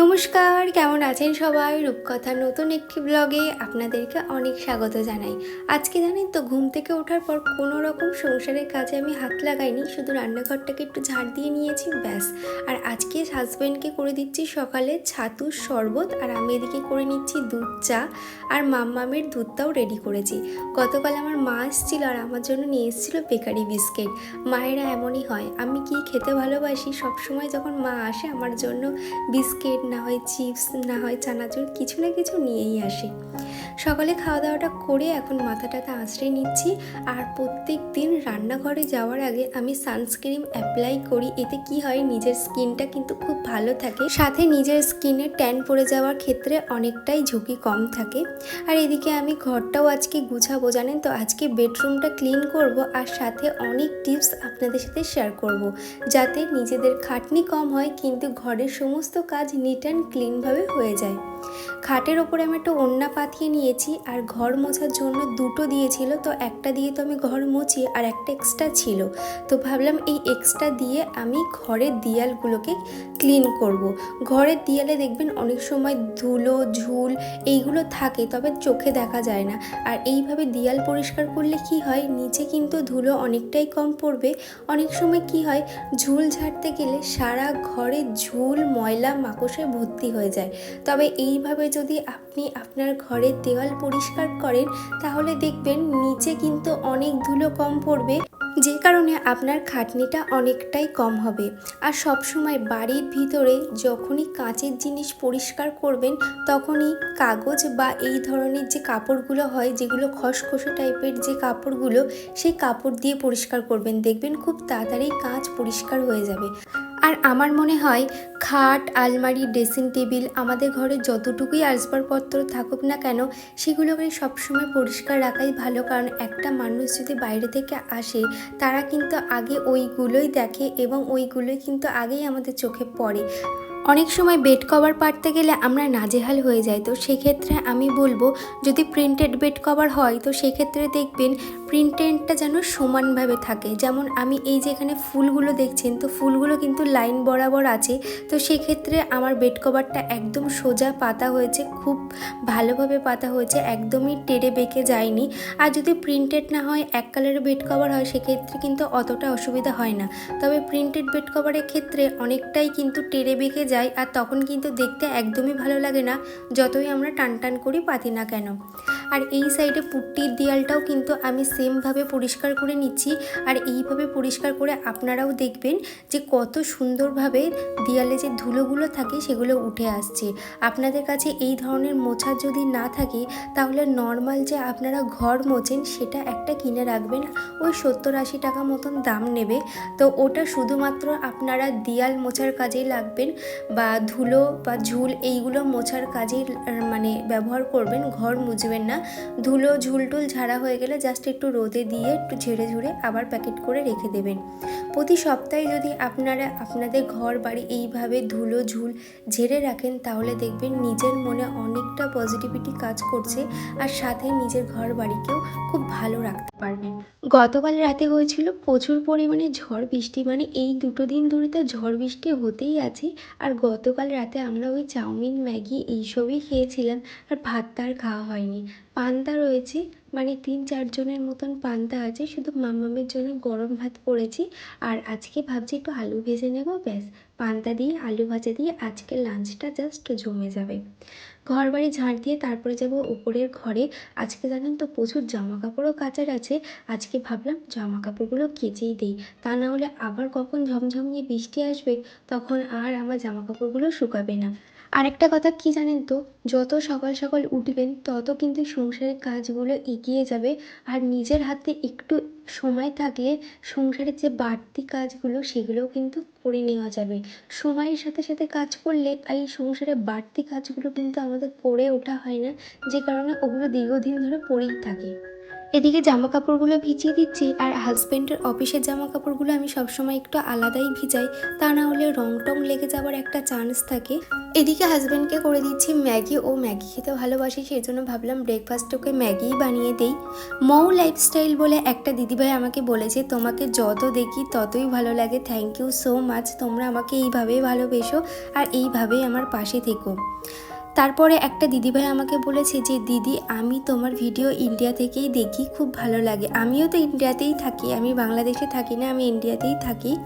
নমস্কার, কেমন আছেন সবাই? রূপকথার নতুন একটি ব্লগে আপনাদেরকে অনেক স্বাগত জানাই। আজকে জানেন তো, ঘুম থেকে ওঠার পর কোনো রকম সংসারের কাজে আমি হাত লাগাইনি, শুধু রান্নাঘরটাকে একটু ঝাড় দিয়ে নিয়েছি, ব্যাস। আর আজকে হাজব্যান্ডকে করে দিচ্ছি সকালে ছাতুর শরবত, আর আমি এদিকে করে নিচ্ছি দুধ, চা। আর মাম্মামের দুধটাও রেডি করেছি। গতকাল আমার মা এসেছিল আর আমার জন্য নিয়ে এসেছিল বেকারি বিস্কিট। মায়েরা এমনই হয়, আমি কি খেতে ভালোবাসি? সবসময় যখন মা আসে, আমার জন্য বিস্কিট না হয় চিপস, না হয় চানাচুর, কিছু না কিছু নিয়েই আসে। সকালে খাওয়া দাওয়াটা করে এখন মাথাটাকে আঁচড়ে নিচ্ছি আর প্রত্যেক দিন রান্নাঘরে যাওয়ার আগে আমি সানস্ক্রিন অ্যাপ্লাই করি। এতে কি হয়, নিজের স্কিনটা কিন্তু খুব ভালো থাকে। সাথে নিজের স্কিনে ট্যান পড়ে যাওয়ার ক্ষেত্রে অনেকটাই ঝুঁকি কম থাকে। আর এদিকে আমি ঘরটাও আজকে গুছাবো, জানেন তো? আজকে বেডরুমটা ক্লিন করব আর সাথে অনেক টিপস আপনাদের সাথে শেয়ার করব। যাতে নিজেদের খাটনি কম হয়, কিন্তু ঘরের সমস্ত কাজ নিট অ্যান্ড ক্লিনভাবে হয়ে যায়। খাটের ওপরে আমি একটা ওন্না পাতিয়ে নিয়েছি আর ঘর মোছার জন্য দুটো দিয়েছিল, তো একটা দিয়ে তো আমি ঘর মুছি আর একটা এক্সট্রা ছিল। তো ভাবলাম এই এক্সট্রা দিয়ে আমি ঘরের দেয়ালগুলোকে ক্লিন করব। ঘরের দেয়ালে দেখবেন অনেক সময় ধুলো, ঝুল এইগুলো থাকে, তবে চোখে দেখা যায় না। আর এইভাবে দেয়াল পরিষ্কার করলে কি হয়, নিচে কিন্তু ধুলো অনেকটাই কম পড়বে। অনেক সময় কি হয়, ঝুল ঝাড়তে গেলে সারা ঘরে ঝুল, ময়লা মাকসে ভর্তি হয়ে যায়। তবে এইভাবে যদি আপনি আপনার ঘরের দেওয়াল পরিষ্কার করেন, তাহলে দেখবেন নিচে কিন্তু অনেক ধুলো কম পড়বে, যে কারণে আপনার খাটনিটা অনেকটাই কম হবে। আর সবসময় বাড়ির ভিতরে যখনই কাঁচের জিনিস পরিষ্কার করবেন, তখনই কাগজ বা এই ধরনের যে কাপড়গুলো হয়, যেগুলো খসখসে টাইপের যে কাপড়গুলো, সেই কাপড় দিয়ে পরিষ্কার করবেন। দেখবেন খুব তাড়াতাড়ি কাঁচ পরিষ্কার হয়ে যাবে। আর আমার মনে হয় খাট, আলমারি, ড্রেসিং টেবিল আমাদের ঘরে যতটুকুই আসবাবপত্র থাকুক না কেন, সেগুলোকে সবসময় পরিষ্কার রাখাই ভালো। কারণ একটা মানুষ যদি বাইরে থেকে আসে, তারা কিন্তু আগে ওইগুলোই দেখে এবং ওইগুলোই কিন্তু আগেই আমাদের চোখে পড়ে। অনেক সময় বেড কভার পাড়তে গেলে আমরা নাজেহাল হয়ে যাই, তো সেক্ষেত্রে আমি বলব, যদি প্রিন্টেড বেড কভার হয়, তো সেক্ষেত্রে দেখবেন প্রিন্টেডটা যেন সমানভাবে থাকে। যেমন আমি এই যে এখানে ফুলগুলো দেখছেন, তো ফুলগুলো কিন্তু লাইন বরাবর আছে, তো সেক্ষেত্রে আমার বেড কভারটা একদম সোজা পাতা হয়েছে, খুব ভালোভাবে পাতা হয়েছে, একদমই টেরে বেঁকে যায়নি। আর যদি প্রিন্টেড না হয়, এক কালারের বেড কভার হয়, সেক্ষেত্রে কিন্তু অতটা অসুবিধা হয় না। তবে প্রিন্টেড বেড কভারের ক্ষেত্রে অনেকটাই কিন্তু টেরে বেঁকে যায়। আর তখন কিন্তু দেখতে একদমই ভালো লাগে না, যতই আমরা টান টান করি পাতি না কেন। আর এই সাইডে পুট্টির দেয়ালটাও কিন্তু আমি সেমভাবে পরিষ্কার করে নিচ্ছি, আর এইভাবে পরিষ্কার করে আপনারাও দেখবেন যে কত সুন্দরভাবে দেয়ালে যে ধুলোগুলো থাকে সেগুলো উঠে আসছে। আপনাদের কাছে এই ধরনের মোছা যদি না থাকে, তাহলে নর্মাল যে আপনারা ঘর মোছেন সেটা একটা কিনে রাখবেন, ওই সত্তর আশি টাকা মতন দাম নেবে। তো ওটা শুধুমাত্র আপনারা দেয়াল মোছার কাজেই লাগবেন। বা ধুলো বা ঝুল এইগুলো মোছার কাজেই মানে ব্যবহার করবেন, ঘর মুছবেন না। ধুলো ঝুলটুল ঝাড়া হয়ে গেলে জাস্ট একটু রোদে দিয়ে একটু ঝেড়ে ঝুড়ে আবার প্যাকেট করে রেখে দেবেন। প্রতি সপ্তাহে যদি আপনারা, আপনাদের ঘর বাড়ি এইভাবে ধুলো, ঝুল ঝেড়ে রাখেন, তাহলে দেখবেন নিজের মনে অনেকটা পজিটিভিটি কাজ করছে আর সাথে নিজের ঘর বাড়িকেও খুব ভালো রাখতে পারবেন। গতকাল রাতে হয়েছিল প্রচুর পরিমাণে ঝড় বৃষ্টি মানে এই দুটো দিন ধরে তো ঝড় বৃষ্টি হতেই আছে। আর গতকাল রাতে আমরা ওই চাউমিন, ম্যাগি এইসবই খেয়েছিলাম আর ভাতটা আর খাওয়া হয়নি। পান্তা রয়েছে মানে তিন চারজনের মতন পান্তা আছে, শুধু মামামের জন্য গরম ভাত করেছি। আর আজকে ভাবছি একটু আলু ভেজে নেব, ব্যাস। পান্তা দিয়ে, আলু ভাজা দিয়ে আজকে লাঞ্চটা জাস্ট জমে যাবে। ঘর বাড়ি ঝাঁট দিয়ে তারপরে যাব উপরের ঘরে। আজকে জানেন তো প্রচুর জামা কাপড়ও কাচার আছে। আজকে ভাবলাম জামা কাপড়গুলো কেচেই দিই। তা না হলে আবার কখন ঝমঝমিয়ে বৃষ্টি আসবে, তখন আর আমার জামা কাপড়গুলো শুকাবে না। আরেকটা কথা, কি জানেন তো? যত সকাল সকাল উঠবেন, তত কিন্তু সংসারের কাজগুলো এগিয়ে যাবে। আর নিজের হাতে একটু সময় থাকলে সংসারের যে বাড়তি কাজগুলো, সেগুলোও কিন্তু করে নেওয়া যাবে। সময়ের সাথে সাথে কাজ করলে এই সংসারের বাড়তি কাজগুলো কিন্তু আমাদের করে ওঠা হয় না, যে কারণে ওগুলো দীর্ঘদিন ধরে পড়েই থাকে। এদিকে জামা কাপড়গুলো ভিজিয়ে দিচ্ছি আর হাজব্যান্ডের অফিসের জামা কাপড়গুলো আমি সবসময় একটু আলাদাই ভিজাই। তা না হলে রং টং লেগে যাওয়ার একটা চান্স থাকে। এদিকে হাজব্যান্ডকে করে দিচ্ছি ম্যাগি। ও ম্যাগি খেতে ভালোবাসি সেই জন্য ভাবলাম ব্রেকফাস্ট ওকে ম্যাগিই বানিয়ে দেই। মৌ লাইফস্টাইল বলে একটা দিদিভাই আমাকে বলেছে, তোমাকে যত দেখি ততই ভালো লাগে। থ্যাংক ইউ সো মাচ তোমরা আমাকে এইভাবেই ভালোবেসো আর এইভাবেই আমার পাশে থেকো। তারপরে একটা দিদিভাই আমাকে বলেছে যে, দিদি, আমি তোমার ভিডিও ইন্ডিয়া থেকেই দেখি, খুব ভালো লাগে। আমিও তো ইন্ডিয়াতেই থাকি, আমি বাংলাদেশে থাকি না, আমি ইন্ডিয়াতেই থাকি।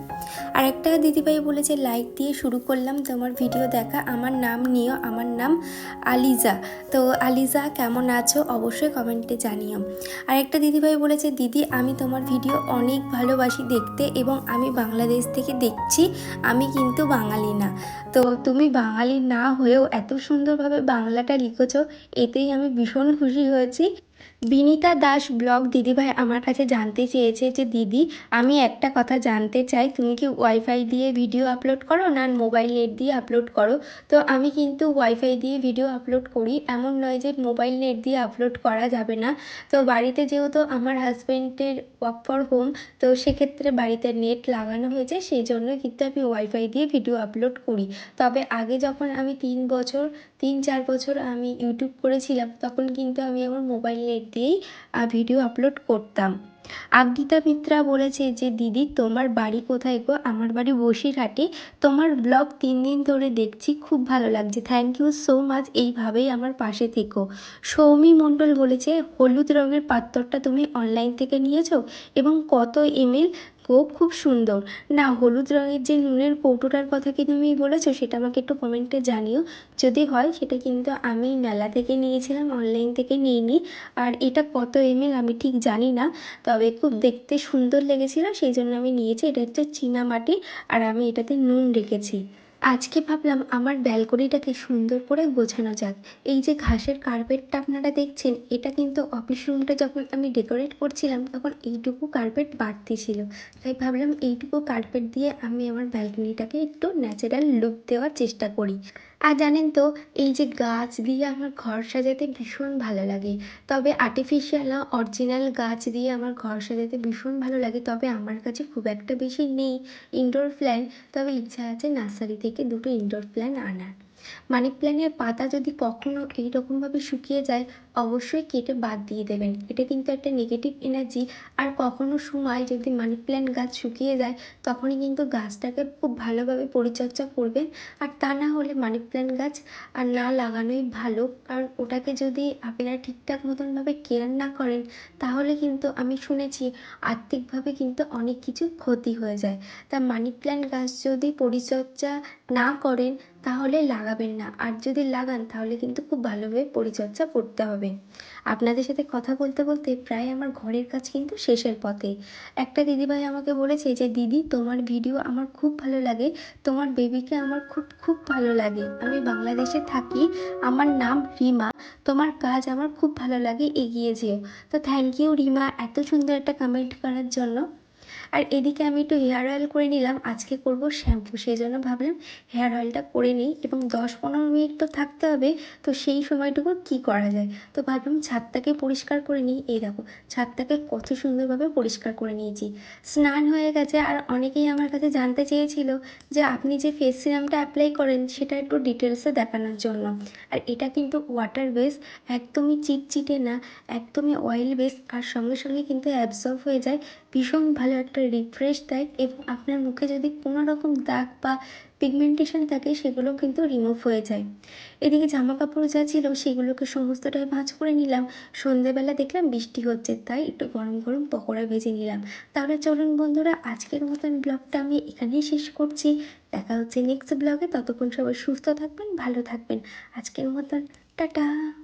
আর একটা দিদিভাই বলেছে লাইক দিয়ে শুরু করলাম তোমার ভিডিও দেখা। আমার নাম নিও, আমার নাম আলিজা। তো আলিজা, কেমন আছো? অবশ্যই কমেন্টে জানিও। আর একটা দিদিভাই বলেছে, দিদি, আমি তোমার ভিডিও অনেক ভালোবাসি দেখতে এবং আমি বাংলাদেশ থেকে দেখছি, আমি কিন্তু বাঙালি না। তো তুমি বাঙালি না হয়েও এত সুন্দরভাবে বাংলাটা লিখেছ এতেই আমি ভীষণ খুশি হয়েছি। বিনিতা দাস ব্লগ দিদিভাই আমার কাছে জানতে চেয়েছে যে, দিদি, আমি একটা কথা জানতে চাই। তুমি কি ওয়াইফাই দিয়ে ভিডিও আপলোড করো না মোবাইল নেট দিয়ে আপলোড করো? তো আমি কিন্তু ওয়াইফাই দিয়ে ভিডিও আপলোড করি। এমন নয় যে মোবাইল নেট দিয়ে আপলোড করা যাবে না। তো বাড়িতে যেহেতু আমার হাজব্যান্ডের ওয়ার্ক ফর হোম তো সেক্ষেত্রে বাড়িতে নেট লাগানো হয়েছে। সেই জন্য কিন্তু আমি ওয়াইফাই দিয়ে ভিডিও আপলোড করি। তবে আগে যখন আমি তিন বছর, তিন চার বছর আমি ইউটিউব করেছিলাম, তখন কিন্তু আমি আমার মোবাইল দিয়েই ভিডিও আপলোড করতাম। আগদিতা মিত্রা বলেছে যে, দিদি, তোমার বাড়ি কোথায় গো? আমার বাড়ি বসিরহাটে। তোমার ব্লগ তিন দিন ধরে দেখছি, খুব ভালো লাগছে। থ্যাংক ইউ সো মাচ এইভাবেই আমার পাশে থেকো। সৌমি মণ্ডল বলেছে, হলুদ রঙের পাত্রটা তুমি অনলাইন থেকে নিয়েছো এবং কত এমএল ও খুব সুন্দর। না, হলুদ রঙের যে নুনের কৌটোটার কথা কি তুমি বলেছ, সেটা আমাকে একটু কমেন্টে জানিও। যদি হয়, সেটা কিন্তু আমি মেলা থেকে নিয়েছিলাম অনলাইন থেকে নিইনি। আর এটা কত এমএল আমি ঠিক জানি না। তবে খুব দেখতে সুন্দর লেগেছিলো, সেই জন্য আমি নিয়েছি। এটা হচ্ছে চীনামাটি আর আমি এটাতে নুন রেখেছি। আজকে ভাবলাম আমার ব্যালকনিটাকে সুন্দর করে গোছানো যাক। এই যে ঘাসের কার্পেটটা আপনারা দেখছেন, এটা কিন্তু অফিস রুমটা যখন আমি ডেকোরেট করছিলাম, তখন এইটুকু কার্পেট বাড়তি ছিল। তাই ভাবলাম এইটুকু কার্পেট দিয়ে আমি আমার ব্যালকনিটাকে একটু ন্যাচারাল লুক দেওয়ার চেষ্টা করি। আর জানেন তো, এই যে গাছ দিয়ে আমার ঘর সাজাতে ভীষণ ভালো লাগে। তবে আর্টিফিশিয়াল না অরিজিনাল গাছ দিয়ে আমার ঘর সাজাতে ভীষণ ভালো লাগে। তবে আমার কাছে খুব একটা বেশি নেই ইনডোর প্ল্যান্ট তবে ইচ্ছা আছে নার্সারি থেকে দুটো ইনডোর প্ল্যান্ট আনার। মানি প্ল্যান্টের পাতা যদি কখনও এইরকমভাবে শুকিয়ে যায়, অবশ্যই কেটে বাদ দিয়ে দেবেন। এটা কিন্তু একটা নেগেটিভ এনার্জি আর কখনো সময় যদি মানি প্ল্যান্ট গাছ শুকিয়ে যায়, তখনই কিন্তু গাছটাকে খুব ভালোভাবে পরিচর্যা করবেন। আর তা না হলে মানি প্ল্যান্ট গাছ আর না লাগানোই ভালো। কারণ ওটাকে যদি আপনারা ঠিকঠাক মতনভাবে কেয়ার না করেন, তাহলে কিন্তু আমি শুনেছি আর্থিকভাবে কিন্তু অনেক কিছু ক্ষতি হয়ে যায়। তা মানি প্ল্যান্ট গাছ যদি পরিচর্যা না করেন তাহলে লাগাবেন না। আর যদি লাগান, তাহলে কিন্তু খুব ভালোভাবে পরিচর্যা করতে হবে। আপনাদের সাথে কথা বলতে বলতে প্রায় আমার ঘরের কাজ কিন্তু শেষের পথে। একটা দিদিভাই আমাকে বলেছে যে, দিদি, তোমার ভিডিও আমার খুব ভালো লাগে। তোমার বেবিকে আমার খুব খুব ভালো লাগে। আমি বাংলাদেশে থাকি। আমার নাম রিমা। তোমার কাজ আমার খুব ভালো লাগে। এগিয়ে যেও। তো থ্যাংক ইউ রিমা, এত সুন্দর একটা কমেন্ট করার জন্য। আর এদিকে আমি একটু হেয়ার অয়েল করে নিলাম, আজকে করব শ্যাম্পু সেই জন্য ভাবলাম হেয়ার অয়েলটা করে নিই এবং দশ পনেরো মিনিট তো থাকতে হবে, তো সেই সময়টুকু কি করা যায়? তো ভাবলাম ছাদটাকে পরিষ্কার করে নিই, এই দেখো ছাদটাকে কত সুন্দরভাবে পরিষ্কার করে নিয়েছি। স্নান হয়ে গেছে আর অনেকেই আমার কাছে জানতে চেয়েছিল যে আপনি যে ফেস সিরামটা অ্যাপ্লাই করেন সেটা একটু ডিটেলসে দেখানোর জন্য। আর এটা কিন্তু ওয়াটার বেস একদমই চিটচিটে না, একদমই অয়েল বেস আর সঙ্গে সঙ্গে কিন্তু অ্যাবজর্ব হয়ে যায়। ভীষণ ভালো একটা রিফ্রেশ দেয় এবং আপনার মুখে যদি কোনো রকম দাগ বা পিগমেন্টেশন থাকে সেগুলো কিন্তু রিমুভ হয়ে যায়। এদিকে জামা কাপড় যা ছিল, সেগুলোকে সমস্তটাই ভাঁজ করে নিলাম। সন্ধেবেলা দেখলাম বৃষ্টি হচ্ছে, তাই একটু গরম গরম পকোড়া ভেজে নিলাম। তাহলে চলুন বন্ধুরা, আজকের মতন ব্লগটা আমি এখানেই শেষ করছি। দেখা হচ্ছে নেক্সট ব্লগে ততক্ষণ সবাই সুস্থ থাকবেন, ভালো থাকবেন। আজকের মতন, টাটা!